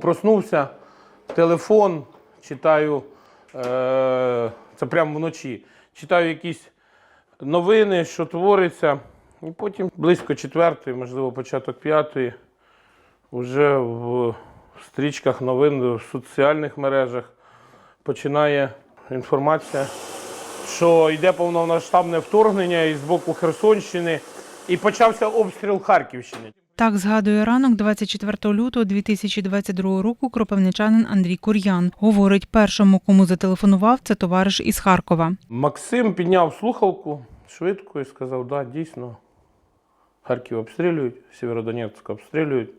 Проснувся, телефон, читаю, е, це прямо вночі. Читаю якісь новини, що твориться. І потім близько четвертої, можливо, початок п'ятої, вже в стрічках новин, в соціальних мережах починає інформація, що йде повномасштабне вторгнення із боку Херсонщини, і почався обстріл Харківщини. Так згадує ранок 24 лютого 2022 року кропивничанин Андрій Кур'ян. Говорить, першому, кому зателефонував, це товариш із Харкова. Максим підняв слухавку швидко і сказав: да, дійсно, Харків обстрілюють, Сєвєродонецьк обстрілюють.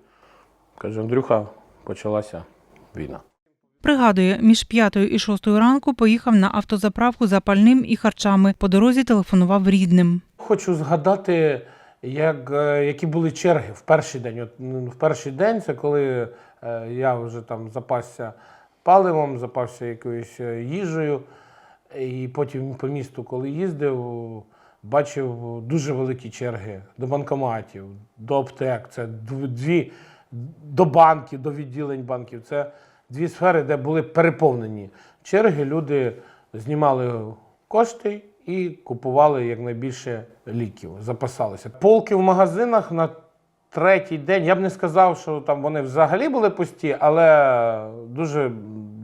Каже, Андрюха, почалася війна. Пригадує, між п'ятою і шостою ранку поїхав на автозаправку за пальним і харчами. По дорозі телефонував рідним. Хочу згадати, як, е, які були черги в перший день. От, ну, в перший день це коли е, я вже там запасся паливом, запасся якоюсь е, їжею. І потім по місту, коли їздив, бачив дуже великі черги до банкоматів, до аптек. Це дві до банків, до відділень банків. Це дві сфери, де були переповнені черги. Люди знімали кошти і купували якнайбільше ліків, запасалися. Полки в магазинах на третій день. Я б не сказав, що там вони взагалі були пусті, але дуже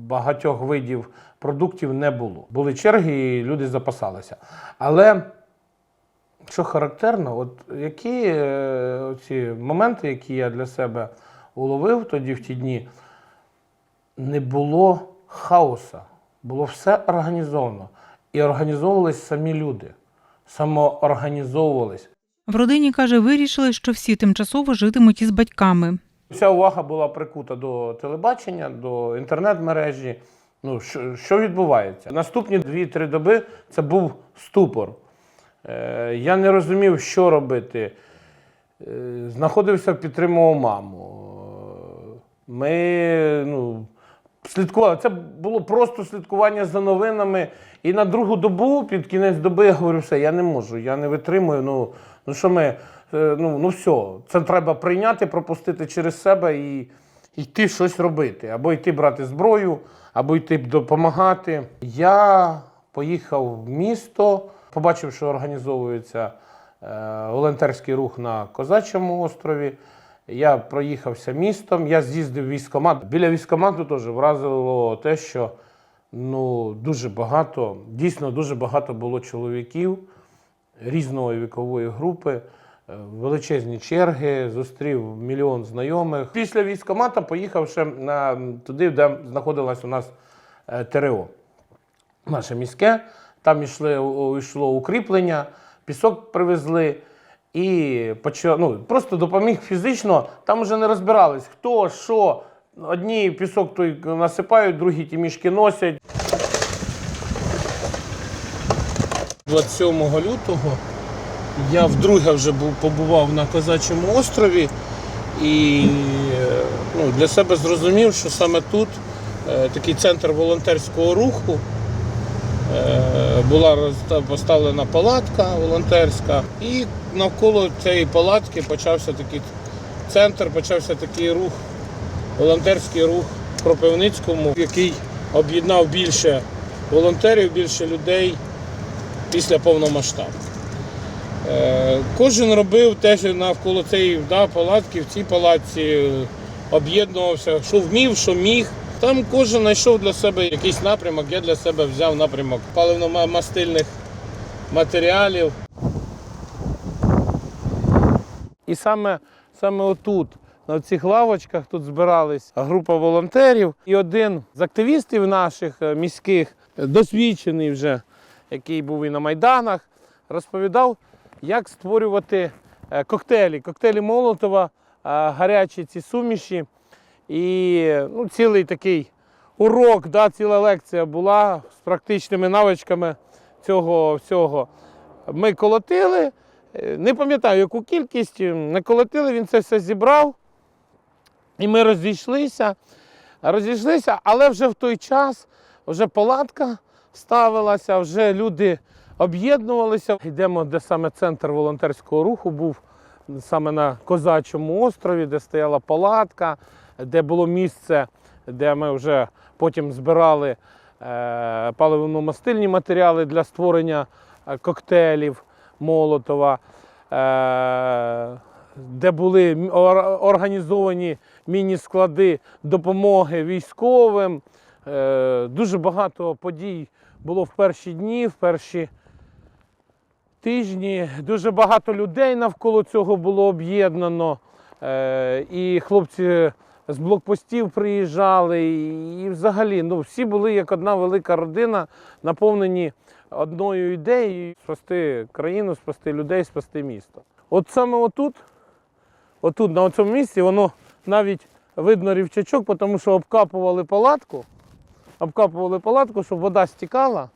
багатьох видів продуктів не було. Були черги, і люди запасалися. Але що характерно, от які е, ці моменти, які я для себе уловив тоді в ті дні, не було хаоса, було все організовано. І організовувались самі люди, самоорганізовувались. В родині каже, вирішили, що всі тимчасово житимуть із батьками. Вся увага була прикута до телебачення, до інтернет-мережі. Ну, що, відбувається? Наступні 2-3 доби це був ступор. Е, я не розумів, що робити. Е, знаходився, підтримував маму. Ми ну, слідкували. Це було просто слідкування за новинами. І на другу добу, під кінець доби, я говорю, все, я не можу, я не витримую. Ну, ну що ми, е, ну, ну все, це треба прийняти, пропустити через себе і йти щось робити. Або йти брати зброю, або йти допомагати. Я поїхав в місто, побачив, що організовується е, волонтерський рух на Козачому острові. Я проїхався містом, я з'їздив в військкомат. Біля військкомату теж вразило те, що ну, дуже багато, дійсно дуже багато було чоловіків різної вікової групи, е, величезні черги, зустрів мільйон знайомих. Після військкомата поїхав ще на, туди, де знаходилось у нас е, ТРО наше міське. Там йшли, йшло укріплення, пісок привезли і почав, ну, просто допоміг фізично. Там вже не розбирались, хто, що. Одні пісок той насипають, другі ті мішки носять. 27 лютого. Я вдруге вже був, побував на Козачому острові. І е, ну, для себе зрозумів, що саме тут е, такий центр волонтерського руху. Е, Була поставлена палатка волонтерська, і навколо цієї палатки почався такий центр, почався такий рух, волонтерський рух в Кропивницькому, який об'єднав більше волонтерів, більше людей після повномасштабу. Е, Кожен робив те, що навколо цієї да, палатки, в цій палатці е, об'єднувався, що вмів, що міг. Там кожен знайшов для себе якийсь напрямок. Я для себе взяв напрямок паливно-мастильних матеріалів. І саме, саме отут, на цих лавочках, тут збирались група волонтерів. І один з активістів наших е, міських, досвідчений вже, який був і на Майданах, розповідав, як створювати е, коктейлі, коктейлі Молотова, е, гарячі ці суміші. І ну, цілий такий урок, да, ціла лекція була з практичними навичками цього всього. Ми колотили, е, не пам'ятаю, яку кількість, не колотили, він це все зібрав. І ми розійшлися. Розійшлися, але вже в той час вже палатка ставилася, вже люди об'єднувалися. Йдемо, де саме центр волонтерського руху був, саме на Козачому острові, де стояла палатка. де було місце, де ми вже потім збирали е, паливно-мастильні матеріали для створення е, коктейлів Молотова, е, де були організовані міні-склади допомоги військовим. Дуже багато подій було в перші дні, в перші тижні. Дуже багато людей навколо цього було об'єднано. Е, І хлопці з блокпостів приїжджали, і взагалі ну, всі були як одна велика родина, наповнені одною ідеєю спасти країну, спасти людей, спасти місто. От саме отут, отут, на цьому місці, воно навіть видно рівчачок, тому що обкапували палатку, обкапували палатку, щоб вода стікала.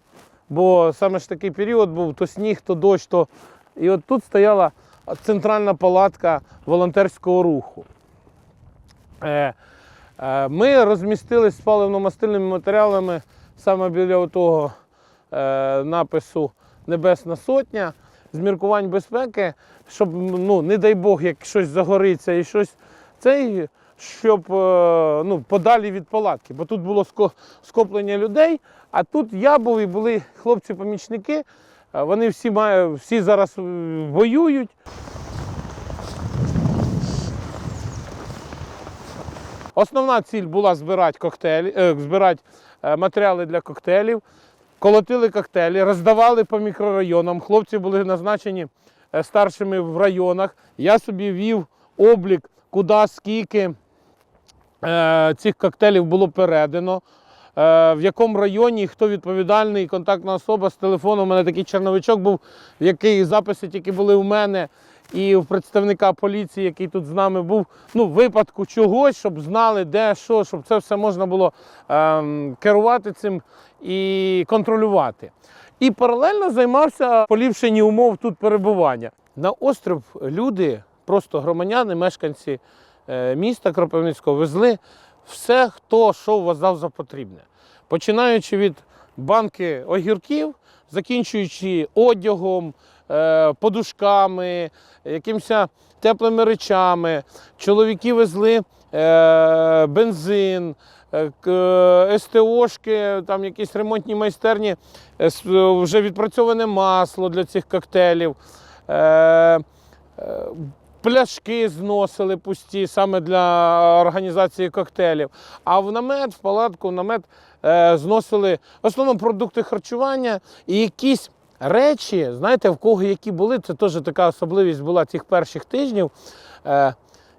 Бо саме ж такий період був то сніг, то дощ, то. І от тут стояла центральна палатка волонтерського руху. Е, е, Ми розмістились з паливно-мастильними матеріалами саме біля того е, напису Небесна Сотня з міркувань безпеки, щоб, ну, не дай Бог, як щось загориться і щось цей, щоб е, ну, подалі від палатки. Бо тут було ско- скоплення людей, а тут я був і були хлопці-помічники. Е, Вони всі, має, всі зараз е, воюють. Основна ціль була збирати коктейлі, збирати матеріали для коктейлів. Колотили коктейлі, роздавали по мікрорайонам. Хлопці були назначені старшими в районах. Я собі вів облік, куди, скільки цих коктейлів було передано. Е, в якому районі, хто відповідальний, контактна особа з телефону. У мене такий черновичок був, в який записи тільки були у мене і у представника поліції, який тут з нами був. Ну, випадку чогось, щоб знали, де, що, щоб це все можна було ем, керувати цим і контролювати. І паралельно займався поліпшенням умов тут перебування. На остров люди, просто громадяни, мешканці е, міста Кропивницького, везли все, хто що вважав за потрібне. Починаючи від банки огірків, закінчуючи одягом, е, подушками, якимось теплими речами. Чоловіки везли е, бензин, е, е, СТОшки, там якісь ремонтні майстерні, е, вже відпрацьоване масло для цих коктейлів. Пляшки зносили пусті саме для організації коктейлів. А в намет, в палатку, в намет е, зносили в основному продукти харчування і якісь речі, знаєте, в кого які були, це теж така особливість була цих перших тижнів, е,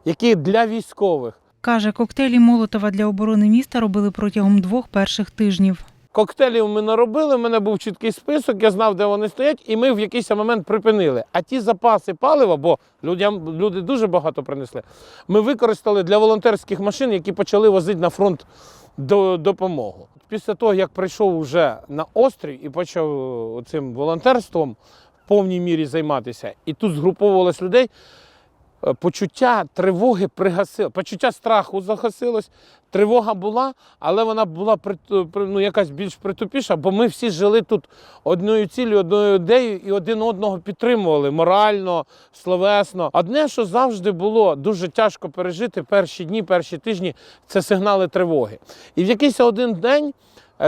які для військових. Каже, коктейлі Молотова для оборони міста робили протягом двох перших тижнів. Коктейлів ми наробили, в мене був чіткий список, я знав, де вони стоять, і ми в якийсь момент припинили. А ті запаси палива, бо людям, люди дуже багато принесли, ми використали для волонтерських машин, які почали возити на фронт до, допомогу. Після того, як прийшов вже на острів і почав цим волонтерством в повній мірі займатися, і тут згруповувалось людей, е, почуття тривоги пригасило, почуття страху загасилось. Тривога була, але вона була ну, якась більш притупіша, бо ми всі жили тут одною цілею, одною ідеєю і один одного підтримували морально, словесно. Одне, що завжди було дуже тяжко пережити перші дні, перші тижні, це сигнали тривоги. І в якийсь один день е,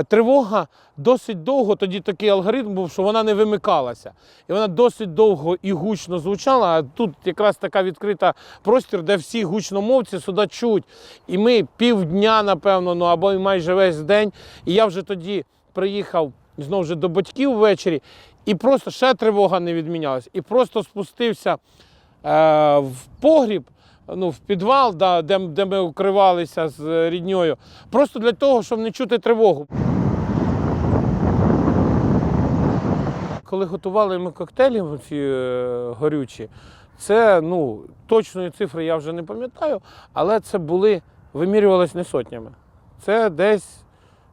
тривога досить довго, тоді такий алгоритм був, що вона не вимикалася. І вона досить довго і гучно звучала. А тут якраз така відкрита простір, де всі гучномовці сюди чуть. І ми півдня, напевно, ну або майже весь день. І я вже тоді приїхав знову ж до батьків ввечері, і просто ще тривога не відмінялась. І просто спустився е, в погріб. Ну, в підвал, да, де, де ми укривалися з е, рідньою, просто для того, щоб не чути тривогу. Коли готували ми коктейлі ці е, горючі, це ну, точної цифри я вже не пам'ятаю, але це були, вимірювалось не сотнями. Це десь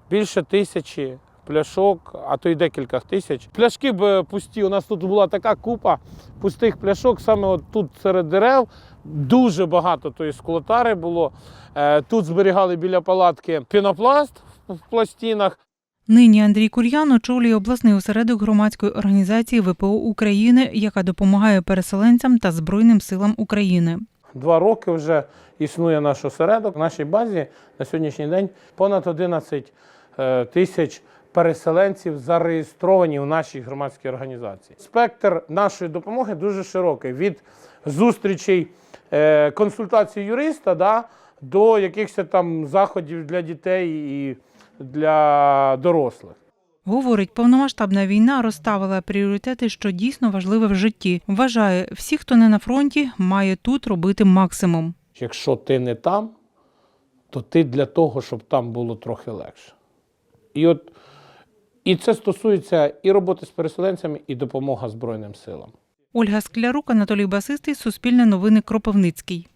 більше тисячі пляшок, а то й декілька тисяч. Пляшки б пусті. У нас тут була така купа пустих пляшок, саме от тут серед дерев. Дуже багато тої склотари було. Е, Тут зберігали біля палатки пінопласт в пластинах. Нині Андрій Кур'ян очолює обласний осередок громадської організації ВПО України, яка допомагає переселенцям та Збройним силам України. два роки вже існує наш осередок. В нашій базі на сьогоднішній день понад 11 е, тисяч переселенців зареєстровані в нашій громадській організації. Спектр нашої допомоги дуже широкий від зустрічей, е, консультацій юриста да, до якихось там заходів для дітей і для дорослих. Говорить, повномасштабна війна розставила пріоритети, що дійсно важливе в житті. Вважає, всі, хто не на фронті, має тут робити максимум. Якщо ти не там, то ти для того, щоб там було трохи легше. І от і це стосується і роботи з переселенцями, і допомога Збройним силам. Ольга Склярук, Анатолій Басистий, Суспільне новини Кропивницький.